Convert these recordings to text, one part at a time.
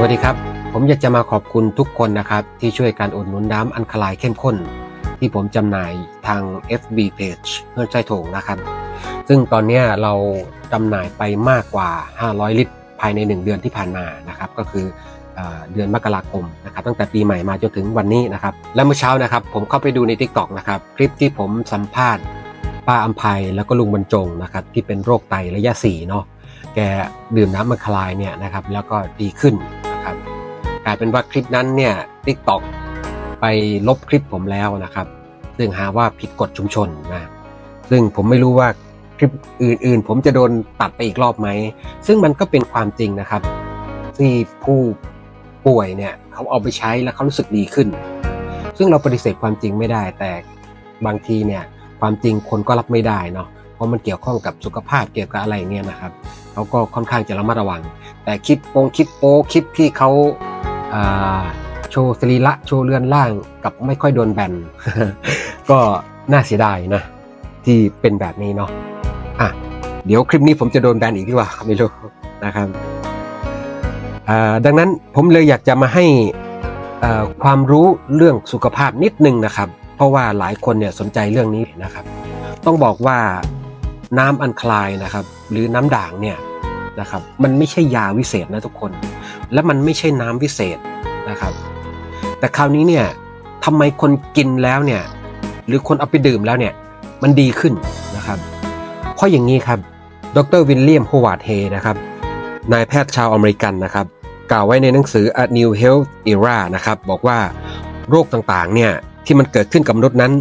สวัสดีครับ ผมอยากจะมาขอบคุณทุกคนนะครับ ที่ช่วยการอุดหนุนน้ำอันคลายเข้มข้น ที่ผมจำหน่ายทาง FB Page เพื่อนใจโถงนะครับ ซึ่งตอนนี้เราจำหน่ายไปมากกว่า 500 ลิตร ภายใน 1 เดือนที่ผ่านมานะครับ ก็คือเอเดือนมกราคมนะครับตั้งแต่ปีใหม่มาจนถึงวันนี้นะครับ และเมื่อเช้านะครับ ผมเข้าไปดูใน TikTok นะครับ คลิปที่ผมสัมภาษณ์ป้าอัมภัยแล้วก็ลุงบรรจงนะครับที่เป็นโรคไตระยะ4เนาะแกดื่มน้ำมันคลายเนี่ยนะครับแล้วก็ดีขึ้น ลายเป็นว่าคลิปนั้นเนี่ย TikTok ไปลบคลิปผมแล้วนะครับ ซึ่งหาว่าผิดกฎชุมชนนะซึ่งผมไม่รู้ว่าคลิปอื่น ๆ ผมจะโดนตัดไปอีกรอบไหม ซึ่งมันก็เป็นความจริงนะครับ ที่ผู้ป่วยเนี่ยเขาเอาไปใช้แล้วเขารู้สึกดีขึ้น ซึ่งเราปฏิเสธความจริงไม่ได้ แต่บางทีเนี่ยความจริงคนก็รับไม่ได้เนาะเพราะมันเกี่ยวข้องกับสุขภาพเกี่ยวกับอะไรเงี้ยนะครับเขาก็ค่อนข้างจะระมัดระวัง แต่คลิปโปงคลิปโป้คลิปที่เขา โชว์สรีระโชว์เรือนร่างกับไม่ค่อยโดนแบน ก็น่าเสียดายนะ ที่เป็นแบบนี้เนาะอะเดี๋ยวคลิปนี้ผมจะโดนแบนอีกดีกว่าไม่รู้นะครับดังนั้นผมเลยอยากจะมาให้ความรู้เรื่องสุขภาพนิดนึงนะครับ เพราะว่าหลายคนเนี่ยสนใจเรื่องนี้นะครับ ต้องบอกว่าน้ำอันคลายนะครับ หรือน้ำด่างเนี่ย นะครับ มันไม่ใช่ยาวิเศษนะทุกคน และมันไม่ใช่น้ำวิเศษนะครับ แต่คราวนี้เนี่ยทำไมคนกินแล้วเนี่ย หรือคนเอาไปดื่มแล้วเนี่ย มันดีขึ้นนะครับ เพราะอย่างนี้ครับ ดรวิลเลียมโฮวาร์ดเฮนะครับ นายแพทย์ชาวอเมริกันนะครับ กล่าวไว้ในหนังสือ A New Health Era นะครับ บอกว่าโรคต่างๆ เนี่ยที่มันเกิดขึ้นกับมนุษย์นั้น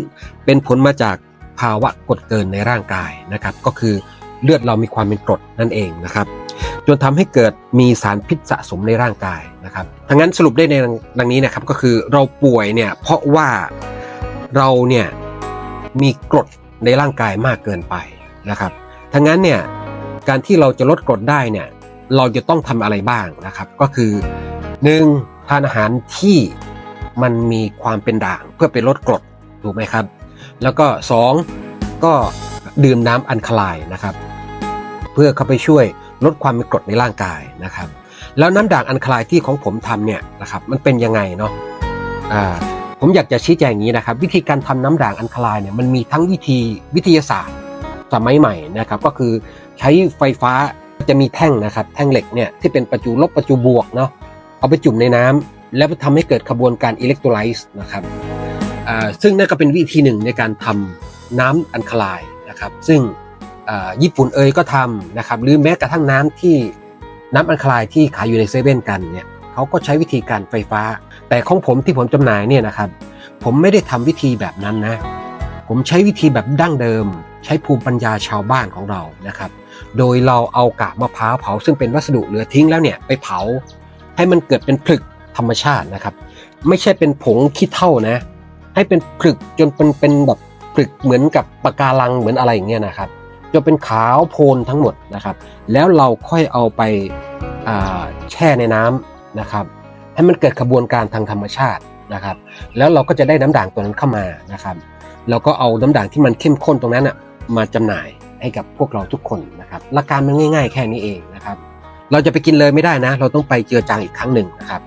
เป็นผลมาจากภาวะกดเกินในร่างกายนะครับ ก็คือเลือดเรามีความเป็นกรดนั่นเองนะครับ จนทำให้เกิดมีสารพิษสะสมในร่างกายนะครับทั้งนั้นสรุปได้ในดังนี้นะครับก็คือเราป่วยเนี่ยเพราะว่าเราเนี่ยมีกรดในร่างกายมากเกินไปนะครับทั้งนั้นเนี่ยการที่เราจะลดกรดได้เนี่ยเราจะต้องทำอะไรบ้างนะครับก็คือ 1. ทานอาหารที่มันมีความเป็นด่างเพื่อไปลดกรดถูกไหมครับ แล้วก็ 2. ก็ดื่มน้ำอันคลายนะครับ เพื่อเข้าไปช่วย ลดความเป็นกรดในร่างกายนะครับ แล้วน้ำด่างอันคลายที่ของผมทำเนี่ยนะครับมันเป็นยังไงเนาะผมอยากจะชี้แจงอย่างนี้นะครับ วิธีการทำน้ำด่างอันคลายเนี่ยมันมีทั้งวิธีวิทยาศาสตร์สมัยใหม่นะครับก็คือใช้ไฟฟ้าจะมีแท่งนะครับแท่งเหล็กเนี่ยที่เป็นประจุลบประจุบวกเนาะเอาไปจุ่มในน้ำแล้วทำให้เกิดขบวนการอิเล็กโทรไลซ์นะครับซึ่งนั่นก็เป็นวิธีหนึ่งในการทำน้ำอันคลายนะครับ ซึ่ง ญี่ปุ่นเอยก็ทำนะครับหรือแม้กระทั่งน้ำที่น้ำอันคลายที่ขายอยู่ในเซเว่นกันเนี่ยเขาก็ใช้วิธีการไฟฟ้า แต่ของผมที่ผมจำหน่ายเนี่ยนะครับผมไม่ได้ทำวิธีแบบนั้นนะ ผมใช้วิธีแบบดั้งเดิม ใช้ภูมิปัญญาชาวบ้านของเรานะครับ โดยเราเอากากมะพร้าวเผาซึ่งเป็นวัสดุเหลือทิ้งแล้วเนี่ยไปเผา ให้มันเกิดเป็นผลึกธรรมชาตินะครับ ไม่ใช่เป็นผงขี้เท่านะ ให้เป็นผลึกจนเป็นเป็นแบบผลึกเหมือนกับปะการังเหมือนอะไรอย่างเงี้ยนะครับ จะเป็นขาวโพลนทั้งหมดนะครับ แล้วเราค่อยเอาไปแช่ในน้ำนะครับ ให้มันเกิดกระบวนการทางธรรมชาตินะครับ แล้วเราก็จะได้น้ำด่างตัวนั้นเข้ามานะครับเราก็เอาน้ำด่างที่มันเข้มข้นตรงนั้นอะมาจำหน่ายให้กับพวกเราทุกคนนะครับหลักการมันง่าย ๆ แค่นี้เองนะครับ เราจะไปกินเลยไม่ได้นะ เราต้องไปเจือจางอีกครั้งหนึ่งนะครับ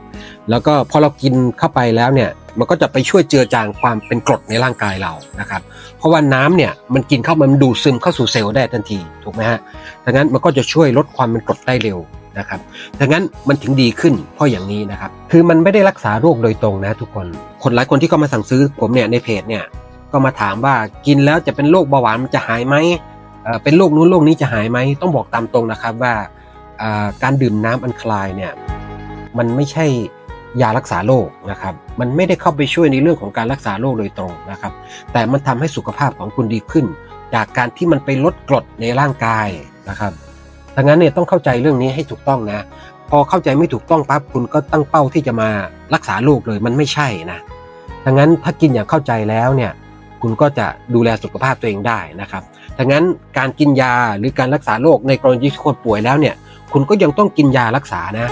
แล้วก็พอเรากินเข้าไปแล้วเนี่ยมันก็จะไปช่วยเจือจางความเป็นกรดในร่างกายเรานะครับ เพราะว่าน้ำเนี่ยมันกินเข้ามันดูดซึมเข้าสู่เซลล์ได้ทันทีถูกไหมฮะดังนั้นมันก็จะช่วยลดความเป็นกรดได้เร็วนะครับดังนั้นมันถึงดีขึ้นเพราะอย่างนี้นะครับ คือมันไม่ได้รักษาโรคโดยตรงนะทุกคน คนหลายคนที่เข้ามาสั่งซื้อผมเนี่ยในเพจเนี่ยก็มาถามว่ากินแล้วจะเป็นโรคเบาหวานมันจะหายไหมเอ่อเป็นโรคนู้นโรคนี้จะหายไหมต้องบอกตามตรงนะครับว่าอ่าการดื่มน้ำอันคลายเนี่ยมันไม่ใช่ ยารักษาโรคนะครับ มันไม่ได้เข้าไปช่วยในเรื่องของการรักษาโรคโดยตรงนะครับ แต่มันทำให้สุขภาพของคุณดีขึ้น จากการที่มันไปลดกรดในร่างกายนะครับดังนั้นเนี่ยต้องเข้าใจเรื่องนี้ให้ถูกต้องนะ พอเข้าใจไม่ถูกต้องปั๊บคุณก็ตั้งเป้าที่จะมารักษาโรคเลยมันไม่ใช่นะดังนั้นถ้ากินอย่างเข้าใจแล้วเนี่ยคุณก็จะดูแลสุขภาพตัวเองได้นะครับดังนั้นการกินยาหรือการรักษาโรคในกรณีที่คนป่วยแล้วเนี่ย คุณก็ยังต้องกินยารักษานะ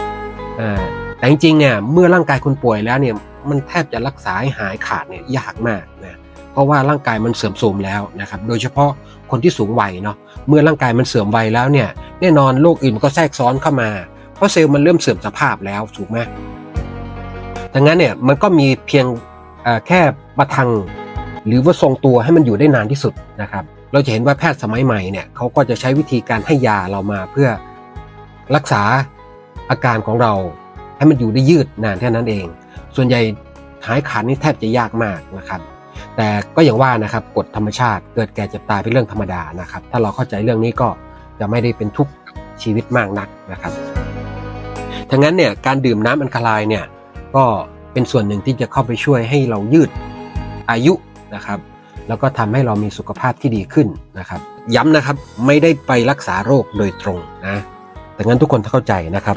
อ่า แต่จริงๆเนี่ยเมื่อร่างกายคุณป่วยแล้วเนี่ยมันแทบจะรักษาให้หายขาดเนี่ยยากมากนะเพราะว่าร่างกายมันเสื่อมโทรมแล้วนะครับโดยเฉพาะคนที่สูงวัยเนาะเมื่อร่างกายมันเสื่อมวัยแล้วเนี่ยแน่นอนโรคอื่นมันก็แทรกซ้อนเข้ามา เพราะเซลล์มันเริ่มเสื่อมสภาพแล้วถูกไหมดังนั้นเนี่ยมันก็มีเพียงเอ่อแค่ประทัง หรือว่าทรงตัวให้มันอยู่ได้นานที่สุดนะครับเราจะเห็นว่าแพทย์สมัยใหม่เนี่ยเขาก็จะใช้วิธีการให้ยาเรามาเพื่อรักษาอาการของเรา ให้มันอยู่ได้ยืดนานแค่นั้นเอง ส่วนใหญ่หายขาดนี่แทบจะยากมากนะครับ แต่ก็อย่างว่านะครับกฎธรรมชาติเกิดแก่เจ็บตายเป็นเรื่องธรรมดานะครับ ถ้าเราเข้าใจเรื่องนี้ก็จะไม่ได้เป็นทุกข์ชีวิตมากนักนะครับทั้งนั้นเนี่ยการดื่มน้ำอัญคลายเนี่ยก็เป็นส่วนหนึ่งที่จะเข้าไปช่วยให้เรายืดอายุนะครับแล้วก็ทำให้เรามีสุขภาพที่ดีขึ้นนะครับ ย้ำนะครับไม่ได้ไปรักษาโรคโดยตรงนะแต่งั้นทุกคนต้องเข้าใจนะครับ